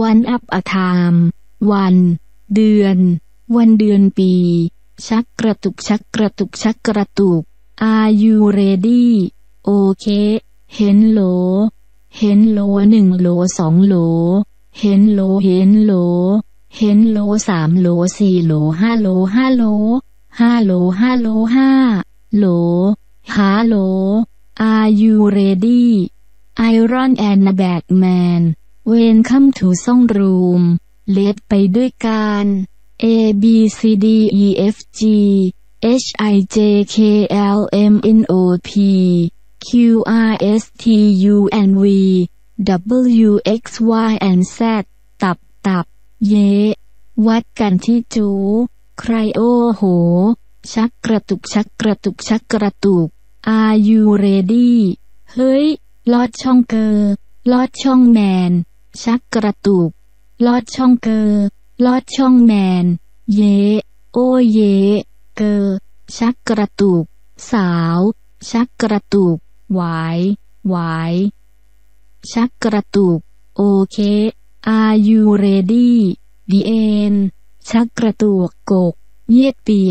วันอัพอทามวัน เดือน วันเดือนปี ชักกระตุกชักกระตุกชักกระตุก Are you ready โอเคเห็นโหล เห็นโหลหนึ่งโหลสองโหล เห็นโหลเห็นโหล เห็นโหลสามโหลสี่โหลห้าโหลห้าโหลห้าโหลห้าโหลห้าโหลหาโหล Are you ready Iron and Batman Welcome to Song Room เลดไปด้วยกัน A B C D E F G H I J K L M N O P Q R S T U N V W X Y and Z ตับตับ เย วัดกันที่จู ใครโอ้โห ชักกระตุกชักกระตุกชักกระตุก Are you ready เฮ้ย ลอดช่องเกอลอดช่องแมน ชักกระตุก ลอดช่องเกอลอดช่องแมน เย โอเย เกอ ชักกระตุก สาว ชักกระตุก หวาย หวาย ชักกระตุก โอเค Are you ready The end ชักกระตุกกก เยียดเปีย